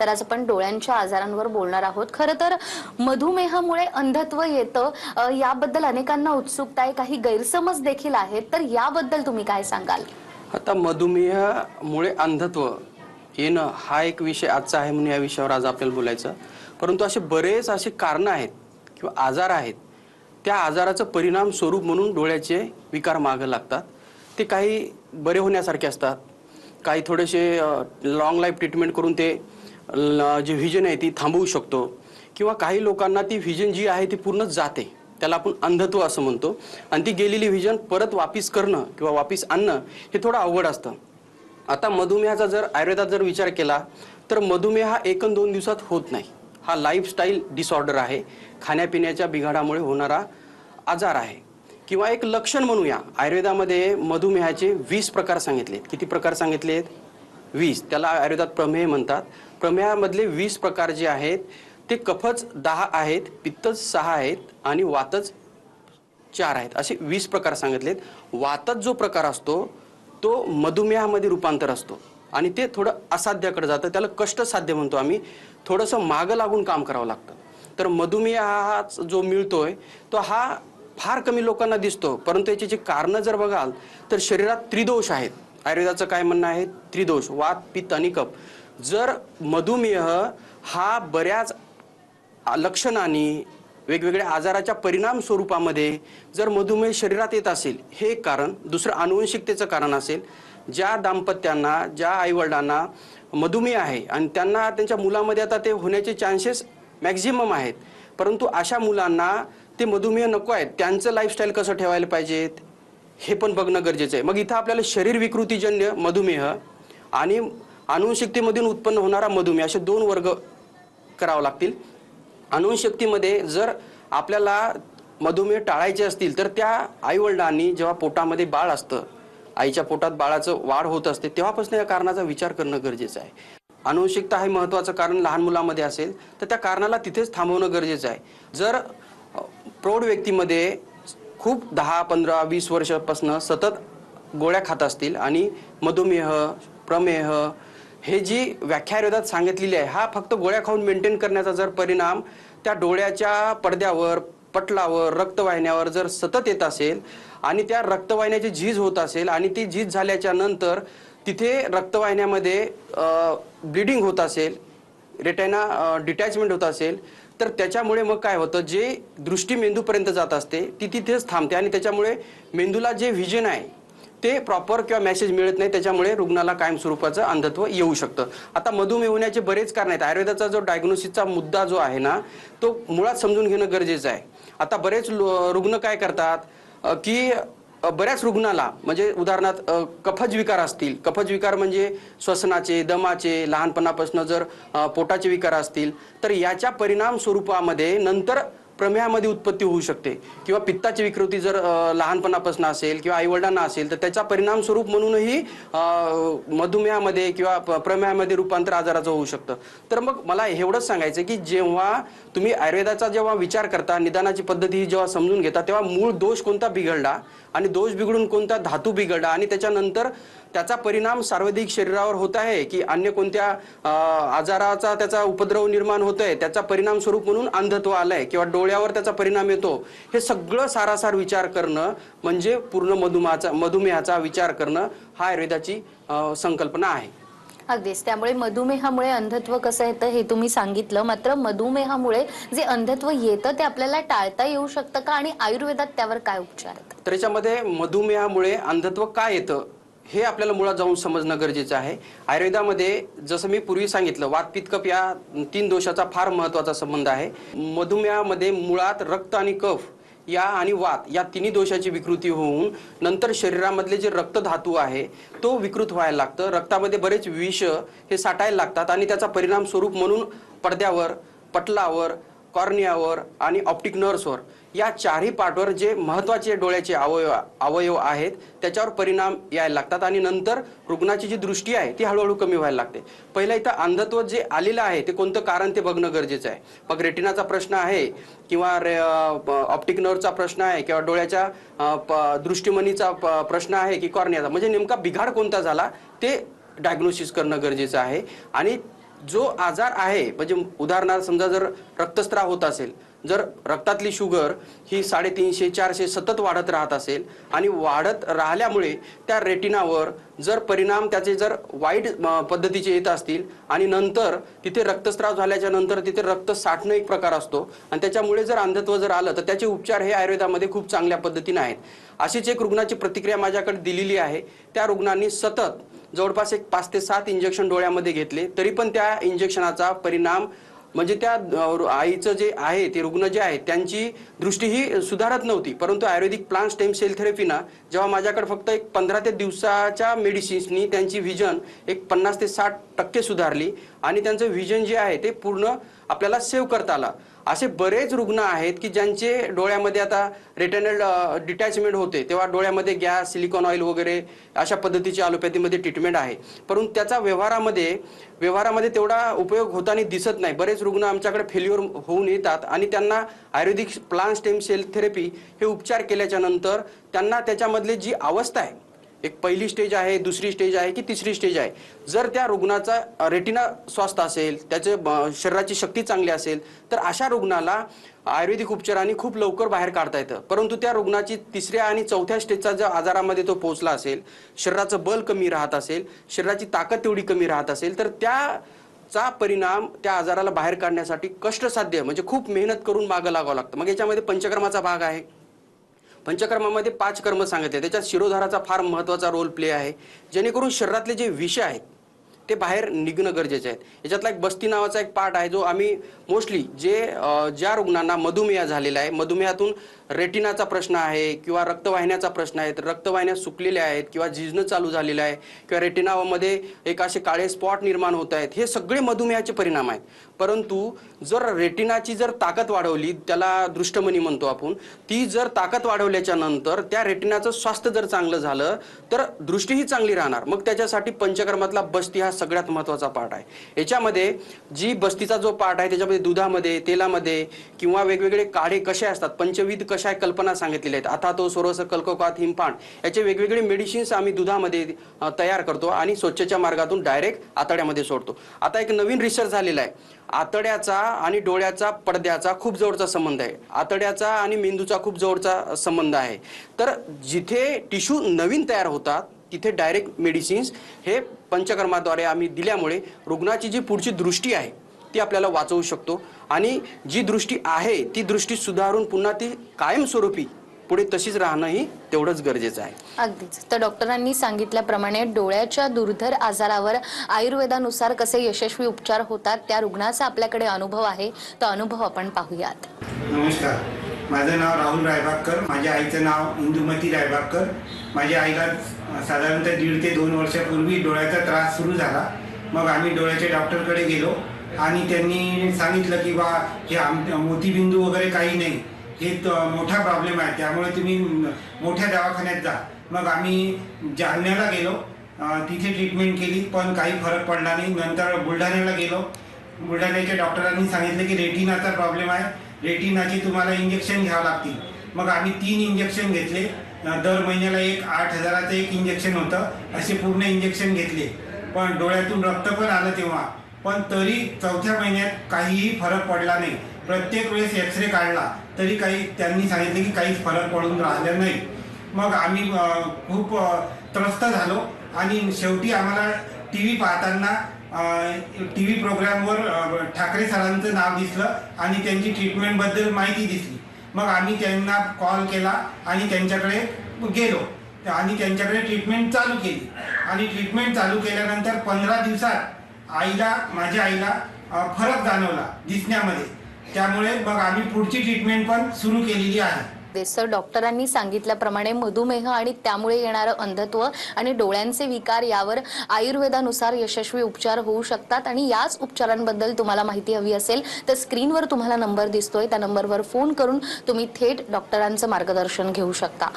तर आज आपण डोळ्यांच्या आजारांवर बोलणार आहोत. खरं तर मधुमेहामुळे अंधत्व येतं. याबद्दल अनेकांना उत्सुकता आहे काही गैरसमज देखील आहेत. तर याबद्दल तुम्ही काय सांगाल? आता मधुमेहामुळे अंधत्व येणं हा एक विषय आजचा आहे म्हणून या विषयावर आज आपल्याला बोलायचं. परंतु असे बरेच असे कारणं आहेत किंवा आजार आहेत. त्या आजाराचं परिणाम स्वरूप म्हणून डोळ्याचे विकार मागं लागतात. ते काही बरे होण्यासारखे असतात. काही थोडेसे लॉंग लाईफ ट्रीटमेंट करून ते जी व्हिजन आहे ती थांबवू शकतो. किंवा काही लोकांना ती व्हिजन जी आहे ती पूर्ण जाते. त्याला आपण अंधत्व असं म्हणतो. आणि ती गेलेली व्हिजन परत वापिस करणं किंवा वापिस आणणं हे थोडं अवघड असतं. आता मधुमेहाचा जर आयुर्वेदात जर विचार केला तर मधुमेह हा एक दोन दिवसात होत नाही. हा लाईफस्टाईल डिसऑर्डर आहे. खाण्यापिण्याच्या बिघाडामुळे होणारा आजार आहे. किंवा एक लक्षण म्हणूया. आयुर्वेदामध्ये मधुमेहाचे वीस प्रकार सांगितलेत. किती प्रकार सांगितलेत? वीस त्याला आयुर्वेदात प्रमेह म्हणतात. प्रमेहामधले वीस प्रकार जे आहेत ते कफच दहा आहेत पित्तच सहा आहेत आणि वातच चार आहेत. असे वीस प्रकार सांगितलेत. वातच जो प्रकार असतो तो मधुमेहामध्ये रूपांतर असतो. आणि ते थोडं असाध्याकडे जातं. त्याला कष्टसाध्य म्हणतो आम्ही. थोडंसं मागं लागून काम करावं लागतं. तर मधुमेहाच जो मिळतोय तो हा फार कमी लोकांना दिसतो. परंतु याची जी कारणं जर बघाल तर शरीरात त्रिदोष आहेत. आयुर्वेदाचं काय म्हणणं आहे? त्रिदोष वात पित्त आणि कप जर मधुमेह हा बऱ्याच लक्षणांनी वेगवेगळ्या आजाराच्या परिणाम स्वरूपामध्ये जर मधुमेह शरीरात येत असेल हे एक कारण. दुसरं आनुवंशिकतेचं कारण असेल ज्या दाम्पत्यांना ज्या आईवडिलांना मधुमेह आहे आणि त्यांना त्यांच्या मुलामध्ये आता ते होण्याचे चान्सेस मॅक्झिमम आहेत. परंतु अशा मुलांना ते मधुमेह नको आहेत. त्यांचं लाईफस्टाईल कसं ठेवायला पाहिजेत? हे पण बघणं गरजेचं आहे. मग इथं आपल्याला शरीर विकृतीजन्य मधुमेह आणि अनुवंशक्तीमधून उत्पन्न होणारा मधुमेह असे दोन वर्ग करावं लागतील. अनुवंशक्तीमध्ये जर आपल्याला मधुमेह टाळायचे असतील तर त्या आईवडिलांनी जेव्हा पोटामध्ये बाळ असतं आईच्या पोटात बाळाचं वाढ होत असते तेव्हापासून या कारणाचा विचार करणं गरजेचं आहे. अनुवंशिकता हे महत्त्वाचं कारण लहान मुलामध्ये असेल तर त्या कारणाला तिथेच थांबवणं गरजेचं आहे. जर प्रौढ व्यक्तीमध्ये खूप दहा पंधरा वीस वर्षापासून सतत गोळ्या खात असतील आणि मधुमेह प्रमेह हे जी व्याख्या आयुर्वेदात सांगितलेली आहे हा फक्त गोळ्या खाऊन मेंटेन करण्याचा जर परिणाम त्या डोळ्याच्या पडद्यावर पटलावर रक्तवाहिन्यावर जर सतत येत असेल आणि त्या रक्तवाहिन्याची झीज होत असेल आणि ती झीज झाल्याच्यानंतर तिथे रक्तवाहिन्यामध्ये ब्लिडिंग होत असेल रेटायना डिटॅचमेंट होत असेल तर त्याच्यामुळे मग काय होतं जे दृष्टी मेंदूपर्यंत जात असते ती तिथेच थांबते आणि त्याच्यामुळे मेंदूला जे व्हिजन आहे ते प्रॉपर किंवा मेसेज मिळत नाही त्याच्यामुळे रुग्णाला कायम स्वरूपाचं अंधत्व येऊ शकतं. आता मधुमेह होण्याचे बरेच कारण आहेत. आयुर्वेदाचा जो डायग्नोसिसचा मुद्दा जो आहे ना तो मुळात समजून घेणं गरजेचं आहे. आता बरेच लो- रुग्ण काय करतात की बऱ्याच रुग्णाला म्हणजे उदाहरणार्थ कफज विकार असतील. कफज विकार म्हणजे श्वसनाचे दमाचे लहानपणापासून जर पोटाचे विकार असतील तर याच्या परिणाम स्वरूपामध्ये नंतर प्रमेहामध्ये उत्पत्ती होऊ शकते. किंवा पित्ताची विकृती जर लहानपणापासून असेल किंवा आईवडिलांना असेल तर त्याचा परिणाम स्वरूप म्हणूनही मधुमेहामध्ये किंवा प्रमेयामध्ये प्रमेहामध्ये रूपांतर आजाराचं होऊ शकतं. तर मग मला एवढंच सांगायचं की जेव्हा तुम्ही आयुर्वेदाचा जेव्हा विचार करता निदानाची पद्धती ही जेव्हा समजून घेता तेव्हा मूळ दोष कोणता बिघडला आणि दोष बिघडून कोणता धातू बिघडला आणि त्याच्यानंतर त्याचा परिणाम सार्वधिक शरीरावर होत आहे की अन्य कोणत्या आजाराचा त्याचा उपद्रव निर्माण होत आहे त्याचा परिणाम स्वरूप म्हणून अंधत्व आलंय किंवा डोळ्यावर त्याचा परिणाम येतो हे सगळं सारासार विचार करणं म्हणजे पूर्ण मधुमेहाचा मधुमेहाचा विचार करणं हा आयुर्वेदाची संकल्पना आहे. अगदीच. त्यामुळे मधुमेहामुळे अंधत्व कसं येतं हे तुम्ही सांगितलं. मात्र मधुमेहामुळे जे अंधत्व येतं ते आपल्याला टाळता येऊ शकतं का? आणि आयुर्वेदात त्यावर काय उपचार तर याच्यामध्ये मधुमेहामुळे अंधत्व काय येतं? हे आपल्याला मुळात जाऊन समजणं गरजेचं आहे. आयुर्वेदामध्ये जसं मी पूर्वी सांगितलं वातपित्त पितकप या तीन दोषाचा फार महत्त्वाचा संबंध आहे. मधुमेहामध्ये मुळात रक्त आणि कफ या आणि वात या तिन्ही दोषाची विकृती होऊन नंतर शरीरामधले जे रक्तधातू आहे तो विकृत व्हायला लागतं. रक्तामध्ये बरेच विष हे साठायला लागतात आणि त्याचा परिणाम स्वरूप म्हणून पडद्यावर पटलावर कॉर्नियावर आणि ऑप्टिक नर्व्सवर. या चारही पार्टवर जे महत्त्वाचे डोळ्याचे अवयव अवयव आहेत त्याच्यावर परिणाम यायला लागतात आणि नंतर रुग्णाची जी दृष्टी आहे ती हळूहळू कमी व्हायला लागते. पहिलं इथं अंधत्व जे आलेलं आहे ते कोणतं कारण ते बघणं गरजेचं आहे. मग रेटिनाचा प्रश्न आहे किंवा रे ऑप्टिक नर्वचा प्रश्न आहे किंवा डोळ्याच्या प- दृष्टिमनीचा प- प्रश्न आहे की कॉर्नियाचा. म्हणजे नेमका बिघाड कोणता झाला ते डायग्नोसिस करणं गरजेचं आहे. आणि जो आजार आहे म्हणजे उदाहरणार्थ समजा जर रक्तस्त्राव होत असेल जर रक्तातली शुगर ही साडेतीनशे चारशे सतत वाढत राहत असेल आणि वाढत राहिल्यामुळे त्या रेटिनावर जर परिणाम त्याचे जर वाईट पद्धतीचे येत असतील आणि नंतर तिथे रक्तस्राव झाल्याच्यानंतर तिथे रक्त साठणं एक प्रकार असतो आणि त्याच्यामुळे जर अंधत्व जर आलं तर त्याचे उपचार हे आयुर्वेदामध्ये खूप चांगल्या पद्धतीने आहेत. अशीच एक रुग्णाची प्रतिक्रिया माझ्याकडे दिलेली आहे. त्या रुग्णांनी सतत जवळपास एक पाच ते सात इंजेक्शन डोळ्यामध्ये घेतले. तरी पण त्या इंजेक्शनाचा परिणाम म्हणजे त्या आईचं जे आहे ते रुग्ण जे आहे त्यांची दृष्टी ही सुधारत नव्हती. परंतु आयुर्वेदिक प्लांट स्टेम सेल थेरपीना जेव्हा माझ्याकडे फक्त एक पंधरा ते दिवसाच्या मेडिसिन्सनी त्यांची व्हिजन एक पन्नास ते साठ टक्के सुधारली आणि त्यांचं व्हिजन जे आहे ते पूर्ण आपल्याला सेव्ह करता आला. असे बरेच रुग्ण आहेत की ज्यांचे डोळ्यामध्ये आता रेटेनल डिटॅचमेंट होते तेव्हा डोळ्यामध्ये गॅस सिलिकॉन ऑइल वगैरे अशा पद्धतीची ॲलोपॅथीमध्ये ट्रीटमेंट आहे. परंतु त्याचा व्यवहारामध्ये व्यवहारामध्ये तेवढा उपयोग होताना दिसत नाही. बरेच रुग्ण आमच्याकडे फेल्युअर होऊन येतात आणि त्यांना ayurvedic plant stem cell therapy हे उपचार केल्याच्यानंतर त्यांना त्याच्यामधली जी अवस्था आहे एक पहिली स्टेज आहे दुसरी स्टेज आहे की तिसरी स्टेज आहे. जर त्या रुग्णाचा रेटिना स्वास्थ्य असेल त्याचे शरीराची शक्ती चांगली असेल तर अशा रुग्णाला आयुर्वेदिक उपचारांनी खूप लवकर बाहेर काढता येतं. परंतु त्या रुग्णाची तिसऱ्या आणि चौथ्या स्टेजचा जर आजारामध्ये तो पोहोचला असेल शरीराचं बल कमी राहत असेल शरीराची ताकद तेवढी कमी राहत असेल तर त्याचा परिणाम त्या आजाराला बाहेर काढण्यासाठी कष्टसाध्य म्हणजे खूप मेहनत करून मागं लागावं लागतं. मग याच्यामध्ये पंचकर्माचा भाग आहे. पंचकर्मामध्ये पाच कर्म सांगितले त्याच्यात शिरोधाराचा फार महत्त्वाचा रोल प्ले आहे. जेणेकरून शरीरातले जे विष आहेत ते बाहेर निघणं गरजेचे आहेत याच्यातला एक बस्ती नावाचा एक पार्ट आहे जो आम्ही मोस्टली जे ज्या रुग्णांना मधुमेह झालेला आहे मधुमेहातून रेटिनाचा प्रश्न आहे किंवा रक्तवाहिन्याचा प्रश्न आहे तर रक्तवाहिन्या सुकलेल्या आहेत किंवा झिजणं चालू झालेलं आहे किंवा रेटिनामध्ये एक असे काळे स्पॉट निर्माण होत आहेत हे सगळे मधुमेहाचे परिणाम आहेत. परंतु जर रेटिनाची जर ताकद वाढवली त्याला दृष्टमणी म्हणतो आपण ती जर ताकद वाढवल्याच्या नंतर त्या रेटिनाचं स्वास्थ्य जर चांगलं झालं तर दृष्टीही चांगली राहणार. मग त्याच्यासाठी पंचकर्मातला बस्ती हा सगळ्यात महत्त्वाचा पार्ट आहे. याच्यामध्ये जी बस्तीचा जो पार्ट आहे त्याच्यामध्ये दुधामध्ये तेलामध्ये किंवा वेगवेगळे काढे कसे असतात पंचविध कशा कल्पना सांगितलेल्या आहेत. आता तो सोरस कल्कोकात हिमपान याचे वेगवेगळे मेडिसिन्स आम्ही दुधामध्ये तयार करतो आणि स्वच्छच्या मार्गातून डायरेक्ट आतड्यामध्ये सोडतो. आता एक नवीन रिसर्च झालेला आहे. आतड्याचा आणि डोळ्याचा पडद्याचा खूप जवळचा संबंध आहे. आतड्याचा आणि मेंदूचा खूप जवळचा संबंध आहे. तर जिथे टिश्यू नवीन तयार होतात तिथे डायरेक्ट मेडिसिन्स हे पंचकर्माद्वारे आम्ही दिल्यामुळे रुग्णाची जी पुढची दृष्टी आहे ती आपल्याला वाचवू शकतो. आणि जी दृष्टी आहे ती दृष्टी सुधारून पुन्हा ती कायमस्वरूपी पुढे तशीच राहणंही तेवढंच गरजेचं आहे. अगदीच. तर डॉक्टरांनी सांगितल्याप्रमाणे डोळ्याच्या दुर्धर आजारावर आयुर्वेदानुसार कसे यशस्वी उपचार होतात त्या रुग्णाचा आपल्याकडे अनुभव आहे. तो अनुभव आपण पाहूयात. नमस्कार. माझं नाव राहुल रायबागकर. माझ्या आईचं नाव इंदुमती रायबागकर. माझ्या आईला साधारणतः दीड ते दोन वर्षापूर्वी डोळ्याचा त्रास सुरू झाला. मग आम्ही डोळ्याच्या डॉक्टरकडे गेलो. आणि त्यांनी सांगितलं की बा हे आम मोतीबिंदू वगैरे काही नाही. हे मोठा प्रॉब्लेम आहे. त्यामुळे तुम्ही मोठ्या दवाखान्यात जा. मग आम्ही जालन्याला गेलो. तिथे ट्रीटमेंट केली पण काही फरक पडला नाही. नंतर बुलढाण्याला गेलो. बुलढाण्याच्या डॉक्टरांनी सांगितलं की रेटिनाचा प्रॉब्लेम आहे. रेटिनाचे तुम्हाला इंजेक्शन घ्यावं लागतील. मग आम्ही तीन इंजेक्शन घेतले. दर महिन्याला एक आठ हजाराचं एक इंजेक्शन होतं. असे पूर्ण इंजेक्शन घेतले. पण डोळ्यातून रक्त पण आलं तेव्हा. पण तरी चौथ्या महिन्यात काहीही फरक पडला नाही. प्रत्येक वेळेस एक्सरे काढला तरी काही त्यांनी सांगितलं की काहीच फरक पडून राहिला नाही. मग आम्ही खूप त्रस्त झालो आणि शेवटी आम्हाला टी व्ही पाहताना टी व्ही प्रोग्रामवर ठाकरे सरांचं नाव दिसलं आणि त्यांची ट्रीटमेंटबद्दल माहिती दिसली. मग आम्ही त्यांना कॉल केला आणि त्यांच्याकडे गेलो. आणि त्यांच्याकडे ट्रीटमेंट चालू केली. आणि ट्रीटमेंट चालू केल्यानंतर पंधरा दिवसात आईला माझ्या आईला फरक जाणवला दिसण्यामध्ये. त्यामुळे मग आम्ही पुढची ट्रीटमेंट पण सुरू केलेली आहे. सर डॉक्टरांनी सांगितल्याप्रमाणे मधुमेह आणि त्यामुळे येणारं अंधत्व आणि डोळ्यांचे विकार यावर आयुर्वेदानुसार यशस्वी उपचार होऊ शकतात आणि याच उपचारांबद्दल तुम्हाला माहिती हवी असेल तर स्क्रीनवर तुम्हाला नंबर दिसतोय. त्या नंबरवर फोन करून तुम्ही थेट डॉक्टरांचं मार्गदर्शन घेऊ शकता.